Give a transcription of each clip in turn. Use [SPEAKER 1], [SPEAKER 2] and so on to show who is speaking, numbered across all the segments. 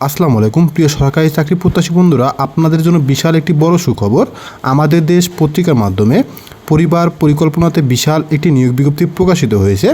[SPEAKER 1] আসসালামু আলাইকুম, প্রিয় সরকারি চাকরি প্রত্যাশী বন্ধুরা, আপনাদের জন্য বিশাল একটি বড় সুখবর। আমাদের দেশ পত্রিকার মাধ্যমে পরিবার পরিকল্পনাতে বিশাল একটি নিয়োগ বিজ্ঞপ্তি প্রকাশিত হয়েছে।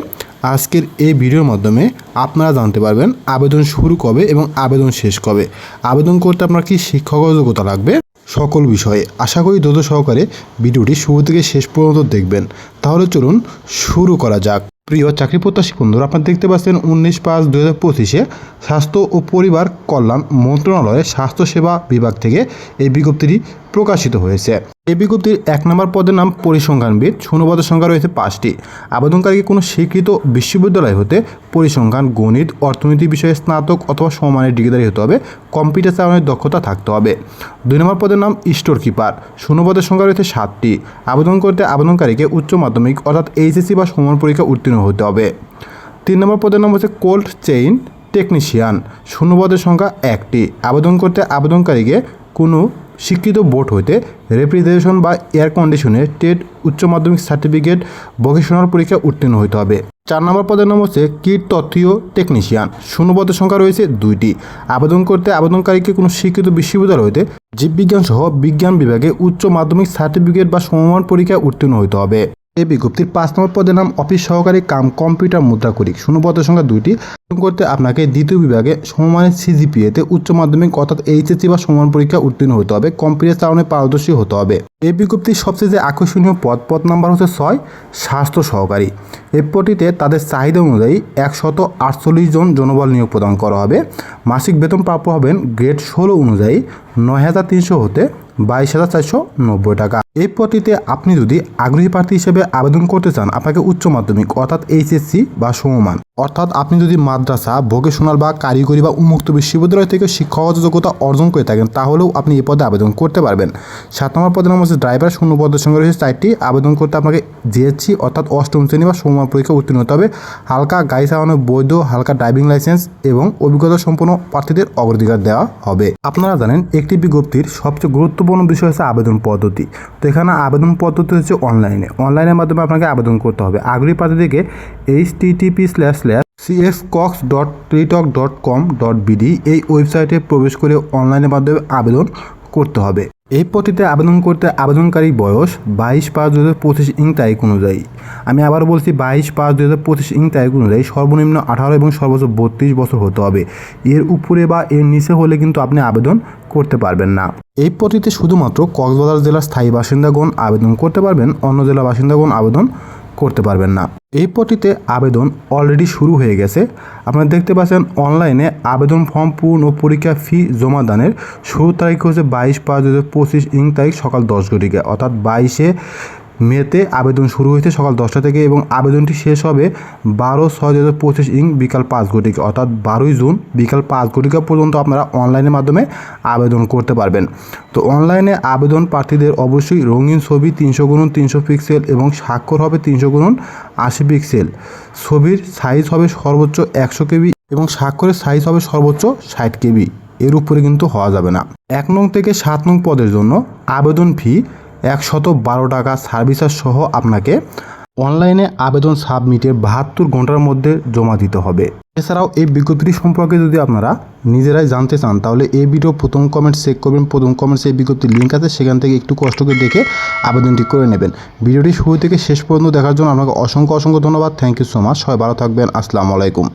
[SPEAKER 1] আজকের এই ভিডিওর মাধ্যমে আপনারা জানতে পারবেন আবেদন শুরু কবে এবং আবেদন শেষ কবে। আবেদন করতে আপনার কি শিক্ষাগত যোগ্যতা লাগবে? সকল বিষয়ে আশা করি দ্রুত সহকারে ভিডিওটি শুরু থেকে শেষ পর্যন্ত দেখবেন। তাহলে চলুন শুরু করা যাক। প্রিয় চাকরি প্রত্যাশী বন্ধুরা, আপনারা দেখতে পাচ্ছেন উনিশ পাঁচ দু হাজার পঁচিশে স্বাস্থ্য ও পরিবার কল্যাণ মন্ত্রণালয়ের স্বাস্থ্যসেবা বিভাগ থেকে এই বিজ্ঞপ্তিটি প্রকাশিত হয়েছে। এই বিজ্ঞপ্তির এক নম্বর পদের নাম পরিসংখ্যানবিদ। শূন্যপদের সংখ্যা রয়েছে পাঁচটি। আবেদনকারীকে কোনো স্বীকৃত বিশ্ববিদ্যালয় হতে পরিসংখ্যান, গণিত, অর্থনীতি বিষয়ে স্নাতক অথবা সমমানের ডিগ্রিধারী হতে হবে। কম্পিউটার চালানোর দক্ষতা থাকতে হবে। দুই নম্বর পদের নাম স্টোর কিপার শূন্যপদের সংখ্যা রয়েছে সাতটি। আবেদন করতে আবেদনকারীকে উচ্চ মাধ্যমিক অর্থাৎ এইচএসসি বা সমান পরীক্ষা উত্তীর্ণ হতে হবে। তিন নম্বর পদের নাম হচ্ছে কোল্ড চেইন টেকনিশিয়ান। শূন্যপদের সংখ্যা একটি। আবেদন করতে আবেদনকারীকে কোনো শিক্ষিত বোর্ড হইতে রেফ্রিজারেশন বা এয়ার কন্ডিশনে টেট, উচ্চ মাধ্যমিক সার্টিফিকেট ভোকেশনাল পরীক্ষা উত্তীর্ণ হইতে হবে। চার নম্বর পদের নাম হচ্ছে কীট তথ্যীয় টেকনিশিয়ান শূন্যপদের সংখ্যা রয়েছে দুইটি। আবেদন করতে আবেদনকারীকে কোনো স্বীকৃত বিশ্ববিদ্যালয় হইতে জীববিজ্ঞান সহ বিজ্ঞান বিভাগে উচ্চ মাধ্যমিক সার্টিফিকেট বা সমমান পরীক্ষা উত্তীর্ণ হইতে হবে। এই বিজ্ঞপ্তির পাঁচ নম্বর পদের নাম অফিস সহকারী কাম কম্পিউটার মুদ্রা মুদ্রাকরিক শূন্যপদের সংখ্যা দুইটি। করতে আপনাকে দ্বিতীয় বিভাগে সমমানের সিজিপিএতে উচ্চ মাধ্যমিক অর্থাৎ এইচএসসি বা সমান পরীক্ষা উত্তীর্ণ হতে হবে। কম্পিউটার চালনে পারদর্শী হতে হবে। এই বিজ্ঞপ্তির সবচেয়ে আকর্ষণীয় পদ পদ নাম্বার হচ্ছে ছয়, স্বাস্থ্য সহকারী। এই পদটিতে তাদের চাহিদা অনুযায়ী একশত আটচল্লিশ জন জনবল নিয়োগ প্রদান করা হবে। মাসিক বেতন প্রাপ্য হবেন গ্রেড ষোলো অনুযায়ী। নয় হাজার তিনশো হতে বাইশ হাজার চারশো নব্বই টাকা। এই পদটিতে আপনি যদি আগ্রহী প্রার্থী হিসেবে আবেদন করতে চান, আপনাকে উচ্চ মাধ্যমিক অর্থাৎ এইচএসসি বা সমমান। অর্থাৎ আপনি যদি মাদ্রাসা ভোকেশনাল বা কারিগরি বা উন্মুক্ত বিশ্ববিদ্যালয় থেকে শিক্ষাগত যোগ্যতা অর্জন করে থাকেন, তাহলেও আপনি এই পদে আবেদন করতে পারবেন। সাত নম্বর পদের নাম হচ্ছে ড্রাইভার শূন্য পদের সঙ্গে রয়েছে চারটি। আবেদন করতে আপনাকে জিএসসি অর্থাৎ অষ্টম শ্রেণি বা সমমান পরীক্ষা উত্তীর্ণ হতে হবে। হালকা গাড়ি চালানোর বৈধ, হালকা ড্রাইভিং লাইসেন্স এবং অভিজ্ঞতা সম্পন্ন প্রার্থীদের অগ্রাধিকার দেওয়া হবে। আপনারা জানেন, একটি বিজ্ঞপ্তির সবচেয়ে গুরুত্বপূর্ণ বিষয় হচ্ছে আবেদন পদ্ধতি। তো এখানে আবেদন পদ্ধতি হচ্ছে অনলাইনে অনলাইনের মাধ্যমে আপনাকে আবেদন করতে হবে। আগ্রহী প্রার্থীদেরকে HTTP slash slash cox dot dot com dot BD এই ওয়েবসাইটে প্রবেশ করে অনলাইনের মাধ্যমে আবেদন করতে হবে। এই পদ্ধতিতে আবেদন করতে আবেদনকারী বয়স বাইশ পাঁচ দু হাজার পঁচিশ ইং তারিখ অনুযায়ী। আমি আবার বলছি বাইশ পাঁচ দু হাজার পঁচিশ ইং তারিখ অনুযায়ী সর্বনিম্ন আঠারো এবং সর্বোচ্চ বত্রিশ বছর হতে হবে। এর উপরে বা এর নিচে হলে কিন্তু আপনি আবেদন করতে পারবেন না। এই পদ্ধতিতে শুধুমাত্র কক্সবাজার জেলার স্থায়ী বাসিন্দাগণ আবেদন করতে পারবেন, অন্য জেলা বাসিন্দাগণ আবেদন করতে পারবেন না। এই পদ্ধতিতে আবেদন অলরেডি শুরু হয়ে গেছে। আপনারা দেখতে পাচ্ছেন অনলাইনে আবেদন ফর্ম পূর্ণ ও পরীক্ষা ফি জমা দানের শুরু তারিখ হচ্ছে বাইশ পাঁচ দু হাজার পঁচিশ, ইং তারিখ সকাল দশ ঘটিকা, অর্থাৎ বাইশে মেতে আবেদন শুরু হয়েছে সকাল দশটা থেকে এবং আবেদনটি শেষ হবে বারো ছয় দু হাজার পঁচিশ ইং বিকাল পাঁচ ঘটিকা, অর্থাৎ বারোই জুন বিকাল পাঁচ ঘটিকা পর্যন্ত আপনারা অনলাইনের মাধ্যমে আবেদন করতে পারবেন। তো অনলাইনে আবেদন প্রার্থীদের অবশ্যই রঙিন ছবি তিনশো গুণন তিনশো পিক্সেল এবং স্বাক্ষর হবে তিনশো গুণন আশি পিক্সেল। ছবির সাইজ হবে সর্বোচ্চ একশো কেবি এবং স্বাক্ষরের সাইজ হবে সর্বোচ্চ ষাট কেবি। এর উপরে কিন্তু হওয়া যাবে না। এক নং থেকে সাত নং পদের জন্য আবেদন ফি একশত বারো টাকা সার্ভিস চার্জ সহ আপনাকে অনলাইনে আবেদন সাবমিটের বাহাত্তর ঘণ্টার মধ্যে জমা দিতে হবে। এছাড়াও এই বিজ্ঞপ্তিটি সম্পর্কে যদি আপনারা নিজেরাই জানতে চান, তাহলে এই ভিডিও প্রথম কমেন্ট চেক করবেন, প্রথম কমেন্টসে এই বিজ্ঞপ্তির লিঙ্ক আছে, সেখান থেকে একটু কষ্ট করে দেখে আবেদনটি করে নেবেন। ভিডিওটি শুরু থেকে শেষ পর্যন্ত দেখার জন্য আপনাকে অসংখ্য অসংখ্য ধন্যবাদ থ্যাংক ইউ সো মাচ সবাই ভালো থাকবেন, আসসালামু আলাইকুম।